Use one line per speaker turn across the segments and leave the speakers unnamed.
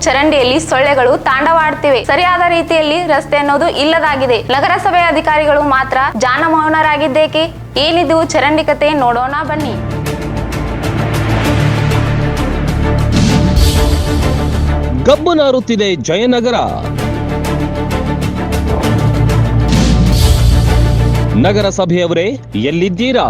ಚರಂಡಿಯಲ್ಲಿ ಸೊಳ್ಳೆಗಳು ತಾಂಡವಾಡ್ತಿವೆ. ಸರಿಯಾದ ರೀತಿಯಲ್ಲಿ ರಸ್ತೆ ಅನ್ನೋದು ಇಲ್ಲದಾಗಿದೆ. ನಗರಸಭೆ ಅಧಿಕಾರಿಗಳು ಮಾತ್ರ ಜಾನಮೌನರಾಗಿದ್ದೇಕೆ? ಏನಿದು ಚರಂಡಿ ಕತೆ ನೋಡೋಣ ಬನ್ನಿ.
ಗಬ್ಬು ನಾರುತ್ತಿದೆ ಜಯನಗರ. ನಗರಸಭೆಯವರೇ, ಎಲ್ಲಿದ್ದೀರಾ?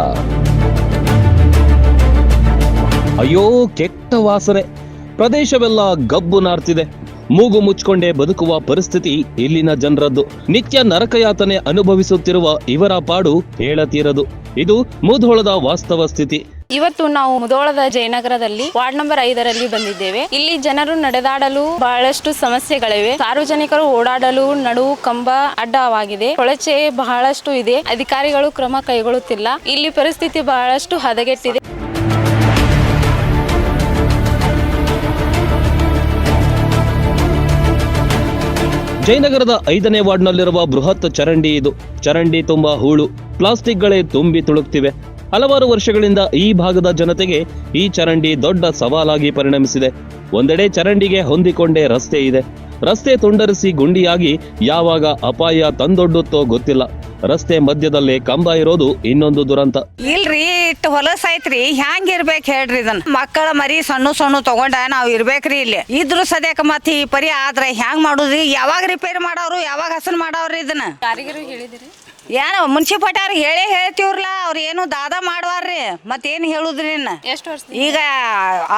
ಅಯ್ಯೋ, ಕೆಟ್ಟ ವಾಸನೆ. ಪ್ರದೇಶವೆಲ್ಲ ಗಬ್ಬು ನಾರ್ತಿದೆ. ಮೂಗು ಮುಚ್ಕೊಂಡೇ ಬದುಕುವ ಪರಿಸ್ಥಿತಿ ಇಲ್ಲಿನ ಜನರದ್ದು. ನಿತ್ಯ ನರಕಯಾತನೆ ಅನುಭವಿಸುತ್ತಿರುವ ಇವರ ಪಾಡು ಹೇಳತೀರದು. ಇದು ಮುಧೋಳದ ವಾಸ್ತವ ಸ್ಥಿತಿ.
ಇವತ್ತು ನಾವು ಮುದೋಳದ ಜಯನಗರದಲ್ಲಿ ವಾರ್ಡ್ ನಂಬರ್ ಐದರಲ್ಲಿ ಬಂದಿದ್ದೇವೆ. ಇಲ್ಲಿ ಜನರು ನಡೆದಾಡಲು ಬಹಳಷ್ಟು ಸಮಸ್ಯೆಗಳಿವೆ. ಸಾರ್ವಜನಿಕರು ಓಡಾಡಲು ನಡು ಕಂಬ ಅಡ್ಡವಾಗಿದೆ. ಕೊಳಚೆ ಬಹಳಷ್ಟು ಇದೆ. ಅಧಿಕಾರಿಗಳು ಕ್ರಮ ಕೈಗೊಳ್ಳುತ್ತಿಲ್ಲ. ಇಲ್ಲಿ ಪರಿಸ್ಥಿತಿ ಬಹಳಷ್ಟು ಹದಗೆಟ್ಟಿದೆ.
ಜಯನಗರದ ಐದನೇ ವಾರ್ಡ್ನಲ್ಲಿರುವ ಬೃಹತ್ ಚರಂಡಿ ಇದು. ಚರಂಡಿ ತುಂಬಾ ಹೂಳು, ಪ್ಲಾಸ್ಟಿಕ್ಗಳೇ ತುಂಬಿ ತುಳುಕ್ತಿವೆ. ಹಲವಾರು ವರ್ಷಗಳಿಂದ ಈ ಭಾಗದ ಜನತೆಗೆ ಈ ಚರಂಡಿ ದೊಡ್ಡ ಸವಾಲಾಗಿ ಪರಿಣಮಿಸಿದೆ. ಒಂದೆಡೆ ಚರಂಡಿಗೆ ಹೊಂದಿಕೊಂಡೇ ರಸ್ತೆ ಇದೆ. ರಸ್ತೆ ತುಂಡರಿಸಿ ಗುಂಡಿಯಾಗಿ ಯಾವಾಗ ಅಪಾಯ ತಂದೊಡ್ಡುತ್ತೋ ಗೊತ್ತಿಲ್ಲ. ರಸ್ತೆ ಮಧ್ಯದಲ್ಲೇ ಕಂಬ ಇರೋದು ಇನ್ನೊಂದು ದುರಂತ.
ಇಲ್ರಿ ಇಟ್ಟು ಹೊಲಸ ಐತ್ರಿ, ಹ್ಯಾಂಗ್ ಇರ್ಬೇಕು ಹೇಳ್ರಿ ಇದನ್ನ ಮಕ್ಕಳ ಮರಿ ಸಣ್ಣ ಸಣ್ಣ ತಗೊಂಡ ನಾವ್ ಇರ್ಬೇಕ್ರಿ ಇಲ್ಲಿ. ಇದ್ರು ಸದ್ಯಕ್ಕೆ ಮತ್ ಈ ಪರಿ ಆದ್ರೆ ಹ್ಯಾಂಗ್ ಮಾಡುದ್ರಿ? ಯಾವಾಗ ರಿಪೇರಿ ಮಾಡೋರು ಯಾವಾಗ ಹಸನ್ ಮಾಡವ್ರಿ ಇದನ್ನ?
ಯಾರಿಗಾರು ಹೇಳಿದಿರಿ?
ಏನ ಮುನ್ಸಿಪಾಲ್ಟಿ ಹೇಳೇ ಹೇಳ್ತೀವ್ರಲ್ಲ ಅವ್ರು ಏನು ದಾದ ಮಾಡ್ವಾರ್ರಿ ಮತ್ತೇನು ಹೇಳುದ್ರಿ ಇನ್ನ?
ಎಷ್ಟು ವರ್ಷ?
ಈಗ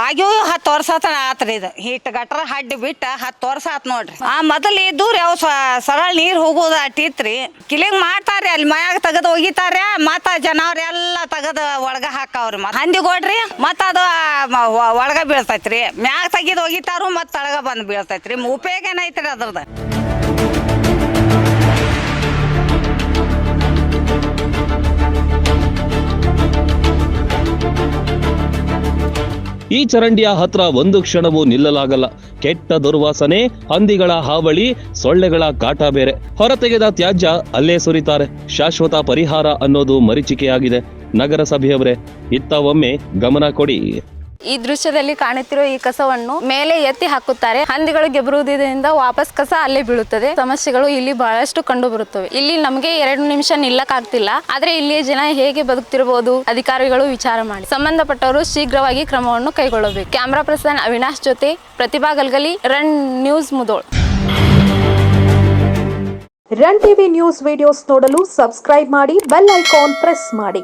ಆಗ್ಯೂ ಹತ್ತು ವರ್ಷ ಆತ ಆತ್ರಿ ಇದು. ಹಿಟ್ ಗಟ್ರ ಹಡ್ಡಿ ಬಿಟ್ಟ ಹತ್ತು ವರ್ಷ ಆತ್ ನೋಡ್ರಿ. ಆ ಮೊದಲು ಇದ್ದೂರಿ ಯಾವ ಸರಳ ನೀರ್ ಹೋಗೋದು ಅಟ್ಟಿತ್ರಿ. ಕಿಲಿಂಗ್ ಮಾಡ್ತಾರ್ರಿ ಅಲ್ಲಿ ಮಯಾಗ ತೆಗೆದು ಒಗಿತಾರ್ರಿ ಮತ್ತ ಜನವ್ರ ಎಲ್ಲ ತೆಗೆದು ಒಳಗ ಹಾಕಾವ್ರಿ ಮತ್ತ. ಹಂದಿ ಕೊಡ್ರಿ ಮತ್ತ ಅದು ಒಳಗ ಬೀಳ್ತೈತ್ರಿ. ಮ್ಯಾಗ ತೆಗೆದು ಒಗಿತಾರು ಮತ್ತ ತಳಗ ಬಂದ್ ಬೀಳ್ತೈತ್ರಿ. ಉಪಯೋಗ ಏನೈತ್ರಿ ಅದ್ರದ್ದು
ಈ ಚರಂಡಿಯ ಹತ್ರ ಒಂದು ಕ್ಷಣವೂ ನಿಲ್ಲಲಾಗಲ್ಲ. ಕೆಟ್ಟ ದುರ್ವಾಸನೆ, ಹಂದಿಗಳ ಹಾವಳಿ, ಸೊಳ್ಳೆಗಳ ಕಾಟ ಬೇರೆ. ಹೊರತೆಗೆದ ತ್ಯಾಜ್ಯ ಅಲ್ಲೇ ಸುರಿತಾರೆ. ಶಾಶ್ವತ ಪರಿಹಾರ ಅನ್ನೋದು ಮರೀಚಿಕೆಯಾಗಿದೆ ನಗರಸಭೆಯವರೇ. ಇತ್ತ ಒಮ್ಮೆ ಗಮನ ಕೊಡಿ.
ಈ ದೃಶ್ಯದಲ್ಲಿ ಕಾಣುತ್ತಿರುವ ಈ ಕಸವನ್ನು ಮೇಲೆ ಎತ್ತಿ ಹಾಕುತ್ತಾರೆ. ಹಂದಿಗಳು ಗೆಬರುವುದರಿಂದ ವಾಪಸ್ ಕಸ ಅಲ್ಲೇ ಬೀಳುತ್ತದೆ. ಸಮಸ್ಯೆಗಳು ಇಲ್ಲಿ ಬಹಳಷ್ಟು ಕಂಡು ಬರುತ್ತವೆ ಇಲ್ಲಿ ನಮಗೆ ಎರಡು ನಿಮಿಷ ನಿಲ್ಲಕ್ಕಾಗ್ತಿಲ್ಲ. ಆದ್ರೆ ಇಲ್ಲಿಯ ಜನ ಹೇಗೆ ಬದುಕ್ತಿರಬಹುದು ಅಧಿಕಾರಿಗಳು ವಿಚಾರ ಮಾಡಿ. ಸಂಬಂಧಪಟ್ಟವರು ಶೀಘ್ರವಾಗಿ ಕ್ರಮವನ್ನು ಕೈಗೊಳ್ಳಬೇಕು. ಕ್ಯಾಮ್ರಾ ಪರ್ಸನ್ ಅವಿನಾಶ್ ಜೊತೆ Pratibha Galgali, run news Mudhol.
Run TV news videos ನೋಡಲು ಸಬ್ಸ್ಕ್ರೈಬ್ ಮಾಡಿ, ಬೆಲ್ ಐಕಾನ್ ಪ್ರೆಸ್ ಮಾಡಿ.